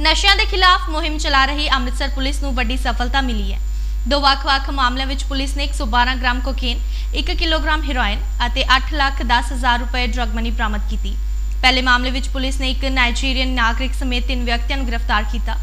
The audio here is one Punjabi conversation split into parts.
ਨਸ਼ਿਆਂ ਦੇ ਖਿਲਾਫ ਮੁਹਿੰਮ ਚਲਾ ਰਹੀ ਅੰਮ੍ਰਿਤਸਰ ਪੁਲਿਸ ਨੂੰ ਵੱਡੀ ਸਫਲਤਾ ਮਿਲੀ ਹੈ। ਦੋ ਵੱਖ-ਵੱਖ ਮਾਮਲਿਆਂ ਵਿੱਚ ਪੁਲਿਸ ਨੇ 112 ਗ੍ਰਾਮ ਕੋਕੇਨ 1 ਕਿਲੋਗ੍ਰਾਮ ਹੈਰੋਇਨ ਅਤੇ 8 ਲੱਖ 10 ਹਜ਼ਾਰ ਰੁਪਏ ਡਰੱਗ ਮਨੀ ਬਰਾਮਦ ਕੀਤੀ। ਪਹਿਲੇ ਮਾਮਲੇ ਵਿੱਚ ਪੁਲਿਸ ਨੇ ਇੱਕ ਨਾਈਜੀਰੀਅਨ ਨਾਗਰਿਕ ਸਮੇਤ ਤਿੰਨ ਵਿਅਕਤੀਆਂ ਨੂੰ ਗ੍ਰਿਫਤਾਰ ਕੀਤਾ।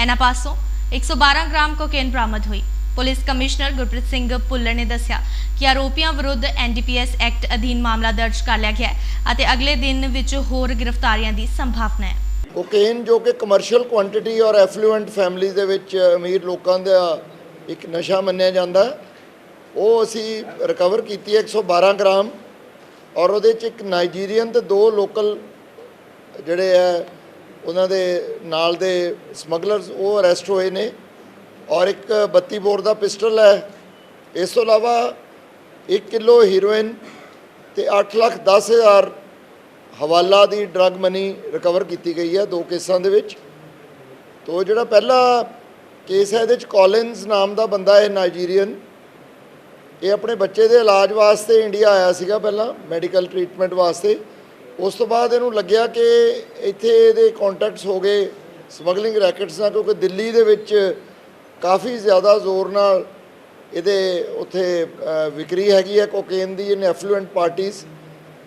ਇਹਨਾਂ ਪਾਸੋਂ 112 ਗ੍ਰਾਮ ਕੋਕੇਨ ਬਰਾਮਦ ਹੋਈ। ਪੁਲਿਸ ਕਮਿਸ਼ਨਰ ਗੁਰਪ੍ਰੀਤ ਸਿੰਘ ਭੁੱਲਰ ਨੇ ਦੱਸਿਆ ਕਿ ਆਰੋਪੀਆਂ ਵਿਰੁੱਧ ਐਨਡੀਪੀਐਸ ਐਕਟ ਅਧੀਨ ਮਾਮਲਾ ਦਰਜ ਕਰ ਲਿਆ ਗਿਆ ਹੈ ਅਤੇ ਅਗਲੇ ਦਿਨ ਵਿੱਚ ਹੋਰ ਗ੍ਰਿਫਤਾਰੀਆਂ ਦੀ ਸੰਭਾਵਨਾ ਹੈ। ਕੋਕੇਨ ਜੋ ਕਿ ਕਮਰਸ਼ੀਅਲ ਕੁਆਂਟੀਟੀ ਔਰ ਐਫਲੂਐਂਟ ਫੈਮਿਲੀਜ਼ ਦੇ ਵਿੱਚ ਅਮੀਰ ਲੋਕਾਂ ਦਾ ਇੱਕ ਨਸ਼ਾ ਮੰਨਿਆ ਜਾਂਦਾ ਉਹ ਅਸੀਂ ਰਿਕਵਰ ਕੀਤੀ ਹੈ 112 ਗ੍ਰਾਮ ਔਰ ਉਹਦੇ ਚ ਇੱਕ ਨਾਈਜੀਰੀਅਨ ਤੇ ਦੋ ਲੋਕਲ ਜਿਹੜੇ ਹੈ, ਉਹਨਾਂ ਦੇ ਨਾਲ ਦੇ ਸਮਗਲਰਸ ਉਹ ਅਰੈਸਟ ਹੋਏ ਨੇ ਔਰ ਇੱਕ 32 ਬੋਰ ਦਾ ਪਿਸਟਲ ਹੈ। ਇਸ ਤੋਂ ਇਲਾਵਾ 1 ਕਿਲੋ ਹੀਰੋਇਨ ਤੇ 8 ਲੱਖ 10 ਹਜ਼ਾਰ ਹਵਾਲਾ ਦੀ ਡਰੱਗ ਮਨੀ ਰਿਕਵਰ ਕੀਤੀ ਗਈ ਹੈ ਦੋ ਕੇਸਾਂ ਦੇ ਵਿੱਚ। ਤੋ ਜਿਹੜਾ ਪਹਿਲਾ ਕੇਸ ਹੈ, ਇਹਦੇ ਵਿੱਚ ਕੋਲਿਨਸ ਨਾਮ ਦਾ ਬੰਦਾ ਹੈ ਨਾਈਜੀਰੀਅਨ ਇਹ ਆਪਣੇ ਬੱਚੇ ਦੇ ਇਲਾਜ ਵਾਸਤੇ ਇੰਡੀਆ ਆਇਆ ਸੀਗਾ ਪਹਿਲਾਂ ਮੈਡੀਕਲ ਟ੍ਰੀਟਮੈਂਟ ਵਾਸਤੇ। ਉਸ ਤੋਂ ਬਾਅਦ ਇਹਨੂੰ ਲੱਗਿਆ ਕਿ ਇੱਥੇ ਇਹਦੇ ਕੰਟੈਕਟਸ ਹੋ ਗਏ ਸਮਗਲਿੰਗ ਰੈਕਟਸ ਨਾਲ, ਕਿਉਂਕਿ ਦਿੱਲੀ ਦੇ ਵਿੱਚ ਕਾਫੀ ਜ਼ਿਆਦਾ ਜ਼ੋਰ ਨਾਲ ਇਹਦੇ ਉੱਥੇ ਵਿਕਰੀ ਹੈਗੀ ਹੈ, ਕੋਕੇਨ ਦੀ ਇਨ ਐਫਲੂਐਂਟ ਪਾਰਟੀਆਂ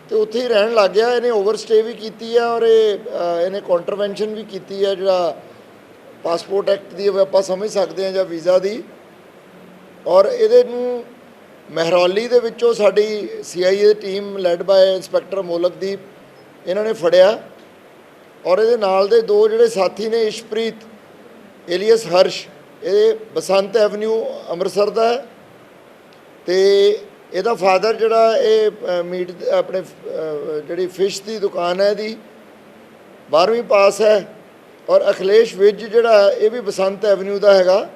ਤੇ ਉੱਥੇ ਹੀ ਰਹਿਣ ਲੱਗ ਗਿਆ, ਇਹਨੇ ਓਵਰਸਟੇ ਵੀ ਕੀਤੀ ਹੈ ਔਰ ਇਹ ਇਹਨੇ ਕੰਟਰਵੈਂਸ਼ਨ ਵੀ ਕੀਤੀ ਹੈ ਜਿਹੜਾ ਪਾਸਪੋਰਟ ਐਕਟ ਦੀ ਆਪਾਂ ਸਮਝ ਸਕਦੇ ਹਾਂ ਜਾਂ ਵੀਜ਼ਾ ਦੀ। ਔਰ ਇਹਦੇ ਨੂੰ ਮਹਿਰੌਲੀ ਦੇ ਵਿੱਚੋਂ ਸਾਡੀ CIA team led by inspector Molakdeep, ਇਹਨਾਂ ਨੇ ਫੜਿਆ। ਔਰ ਇਹਦੇ ਨਾਲ ਦੇ ਦੋ ਜਿਹੜੇ ਸਾਥੀ ਨੇ, ਇਸ਼ਪ੍ਰੀਤ, ਏਲੀਅਸ ਹਰਸ਼, ਇਹ ਬਸੰਤ ਐਵਨਿਊ ਅੰਮ੍ਰਿਤਸਰ ਦਾ ਹੈ। ਤੇ ਇਹਦਾ ਫਾਦਰ ਜਿਹੜਾ ਇਹ ਮੀਟ, ਆਪਣੇ ਜਿਹੜੀ ਫਿਸ਼ ਦੀ ਦੁਕਾਨ ਹੈ ਇਹਦੀ 12ਵੀਂ ਪਾਸ ਹੈ ਔਰ ਅਖਿਲੇਸ਼ ਵਿਜ ਜਿਹੜਾ, ਇਹ ਵੀ ਬਸੰਤ ਐਵਨਿਊ ਦਾ ਹੈਗਾ।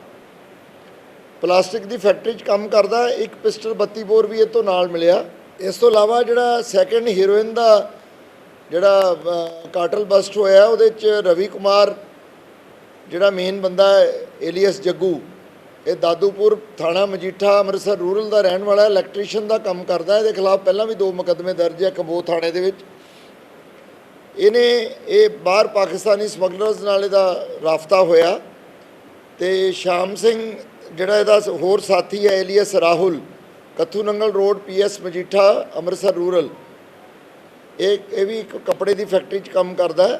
ਪਲਾਸਟਿਕ ਦੀ ਫੈਕਟਰੀ 'ਚ ਕੰਮ ਕਰਦਾ, ਇੱਕ ਪਿਸਟਲ 32 ਬੋਰ ਵੀ ਇਹ ਤੋਂ ਨਾਲ ਮਿਲਿਆ। ਇਸ ਤੋਂ ਇਲਾਵਾ ਜਿਹੜਾ ਸੈਕੰਡ ਹੀਰੋਇਨ ਦਾ ਜਿਹੜਾ ਕਾਟਲ ਬਸਟ ਹੋਇਆ, ਉਹਦੇ 'ਚ ਰਵੀ ਕੁਮਾਰ, ਜਿਹੜਾ ਮੇਨ ਬੰਦਾ ਏਲੀਅਸ ਜੱਗੂ। ਇਹ ਦਾਦੂਪੁਰ ਥਾਣਾ ਮਜੀਠਾ, ਅੰਮ੍ਰਿਤਸਰ ਰੂਰਲ ਦਾ ਰਹਿਣ ਵਾਲਾ, ਇਲੈਕਟ੍ਰੀਸ਼ੀਅਨ ਦਾ ਕੰਮ ਕਰਦਾ, ਇਹਦੇ ਖਿਲਾਫ ਪਹਿਲਾਂ ਵੀ ਦੋ ਮੁਕੱਦਮੇ ਦਰਜ ਹੈ ਕਬੋ ਥਾਣੇ ਦੇ ਵਿੱਚ। ਇਹਨੇ ਇਹ ਬਾਹਰ ਪਾਕਿਸਤਾਨੀ ਸਮਗਲਰਸ ਨਾਲ ਇਹਦਾ ਰਾਫਤਾ ਹੋਇਆ ਤੇ ਸ਼ਾਮ ਸਿੰਘ, ਜਿਹੜਾ ਇਹਦਾ ਹੋਰ ਸਾਥੀ ਹੈ, alias Rahul Katthu Nangal road, PS Majitha, Amritsar rural, ਇਹ ਇਹ ਵੀ ਇੱਕ ਕੱਪੜੇ ਦੀ ਫੈਕਟਰੀ 'ਚ ਕੰਮ ਕਰਦਾ ਹੈ।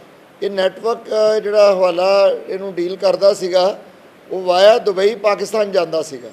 ਇਹ ਨੈਟਵਰਕ ਜਿਹੜਾ ਹਵਾਲਾ ਇਹਨੂੰ ਡੀਲ ਕਰਦਾ ਸੀਗਾ ਉਹ ਵਾਇਆ ਦੁਬਈ ਪਾਕਿਸਤਾਨ ਜਾਂਦਾ ਸੀਗਾ।